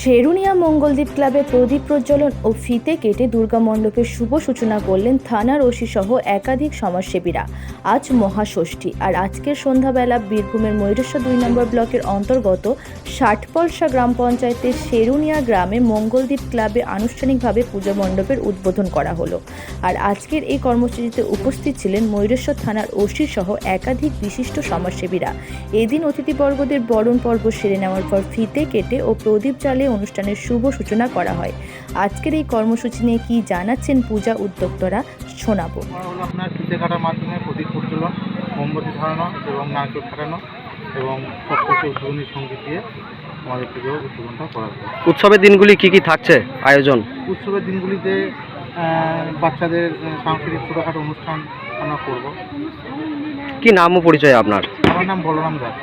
শেরুনিয়া মঙ্গলদ্বীপ ক্লাবে প্রদীপ প্রজ্বলন ও ফিতে কেটে দুর্গা মণ্ডপের শুভ সূচনা করলেন থানার ওসি সহ একাধিক সমাজসেবীরা। আজ মহাষষ্ঠী আর আজকের সন্ধ্যাবেলা বীরভূমের ময়ূরেশ্বর দুই নম্বর ব্লকের অন্তর্গত ষাটপলসা গ্রাম পঞ্চায়েতের শেরুনিয়া গ্রামে মঙ্গলদ্বীপ ক্লাবে আনুষ্ঠানিকভাবে পুজো মণ্ডপের উদ্বোধন করা হলো। আর আজকের এই কর্মসূচিতে উপস্থিত ছিলেন ময়ূরেশ্বর থানার ওসি সহ একাধিক বিশিষ্ট সমাজসেবীরা। এদিন অতিথিবর্গদের বরণ পর্ব সেরে নেওয়ার পর ফিতে কেটে ও প্রদীপ জ্বালিয়ে অনুষ্ঠানের শুভ সূচনা করা হয়। আজকের এই কর্মসূচি নিয়ে কি জানাচ্ছেন পূজা উদ্যোক্তরা শোনাবো। আপনার ফিতে কাটার মাধ্যমে প্রদীপ প্রজ্বলন মোমবাতি ধরানো এবং নারকেল ফাটানো এবং সবশেষে উদ্বোধনী সংগীত দিয়ে আমাদের পুজো উদ্বোধনটা করা হয় উৎসবের দিনগুলি কি কি থাকছে আয়োজন? উৎসবের দিনগুলিতে বাচ্চাদের সাংস্কৃতিক ছোটোখাটো অনুষ্ঠান আমরা করব। কি নাম ও পরিচয় আপনার? আমার নাম বলরাম দাস।